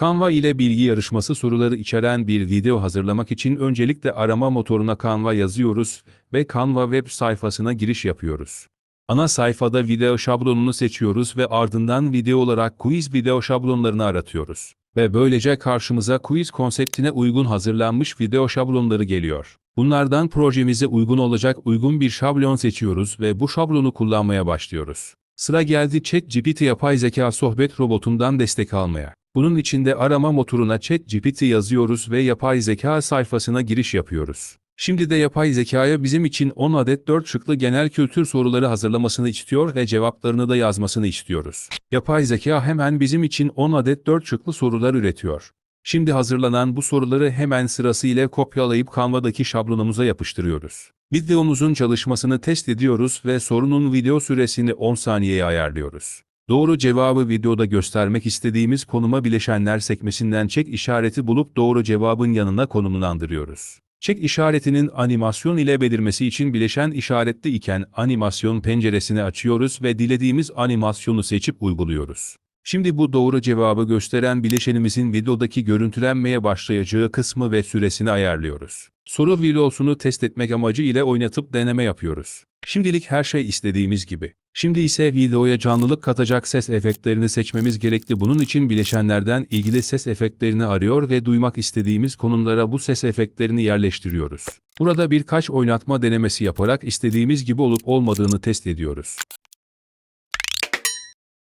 Canva ile bilgi yarışması soruları içeren bir video hazırlamak için öncelikle arama motoruna Canva yazıyoruz ve Canva web sayfasına giriş yapıyoruz. Ana sayfada video şablonunu seçiyoruz ve ardından video olarak quiz video şablonlarını aratıyoruz. Ve böylece karşımıza quiz konseptine uygun hazırlanmış video şablonları geliyor. Bunlardan projemize uygun olacak uygun bir şablon seçiyoruz ve bu şablonu kullanmaya başlıyoruz. Sıra geldi ChatGPT yapay zeka sohbet robotundan destek almaya. Bunun için de arama motoruna ChatGPT yazıyoruz ve yapay zeka sayfasına giriş yapıyoruz. Şimdi de yapay zekaya bizim için 10 adet 4 şıklı genel kültür soruları hazırlamasını istiyor ve cevaplarını da yazmasını istiyoruz. Yapay zeka hemen bizim için 10 adet 4 şıklı sorular üretiyor. Şimdi hazırlanan bu soruları hemen sırasıyla kopyalayıp Canva'daki şablonumuza yapıştırıyoruz. Videomuzun çalışmasını test ediyoruz ve sorunun video süresini 10 saniyeye ayarlıyoruz. Doğru cevabı videoda göstermek istediğimiz konuma bileşenler sekmesinden çek işareti bulup doğru cevabın yanına konumlandırıyoruz. Çek işaretinin animasyon ile belirmesi için bileşen işaretli iken animasyon penceresini açıyoruz ve dilediğimiz animasyonu seçip uyguluyoruz. Şimdi bu doğru cevabı gösteren bileşenimizin videodaki görüntülenmeye başlayacağı kısmı ve süresini ayarlıyoruz. Soru videosunu test etmek amacı ile oynatıp deneme yapıyoruz. Şimdilik her şey istediğimiz gibi. Şimdi ise videoya canlılık katacak ses efektlerini seçmemiz gerekli. Bunun için bileşenlerden ilgili ses efektlerini arıyor ve duymak istediğimiz konumlara bu ses efektlerini yerleştiriyoruz. Burada birkaç oynatma denemesi yaparak istediğimiz gibi olup olmadığını test ediyoruz.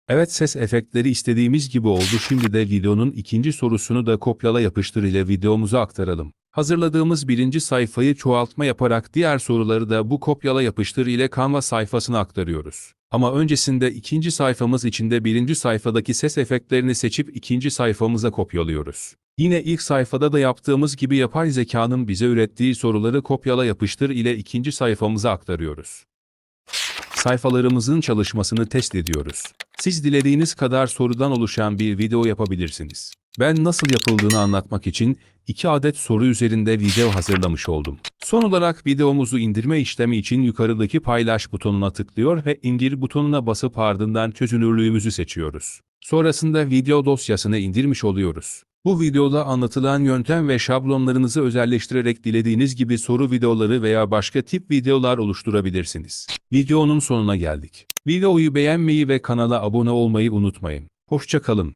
Evet ses efektleri istediğimiz gibi oldu. Şimdi de videonun ikinci sorusunu da kopyala yapıştır ile videomuza aktaralım. Hazırladığımız birinci sayfayı çoğaltma yaparak diğer soruları da bu kopyala yapıştır ile Canva sayfasına aktarıyoruz. Ama öncesinde ikinci sayfamız içinde birinci sayfadaki ses efektlerini seçip ikinci sayfamıza kopyalıyoruz. Yine ilk sayfada da yaptığımız gibi yapay zekanın bize ürettiği soruları kopyala yapıştır ile ikinci sayfamıza aktarıyoruz sayfalarımızın çalışmasını test ediyoruz. Siz dilediğiniz kadar sorudan oluşan bir video yapabilirsiniz. Ben nasıl yapıldığını anlatmak için 2 adet soru üzerinde video hazırlamış oldum. Son olarak videomuzu indirme işlemi için yukarıdaki paylaş butonuna tıklıyor ve indir butonuna basıp ardından çözünürlüğümüzü seçiyoruz. Sonrasında video dosyasını indirmiş oluyoruz. Bu videoda anlatılan yöntem ve şablonlarınızı özelleştirerek dilediğiniz gibi soru videoları veya başka tip videolar oluşturabilirsiniz. Videonun sonuna geldik. Videoyu beğenmeyi ve kanala abone olmayı unutmayın. Hoşçakalın.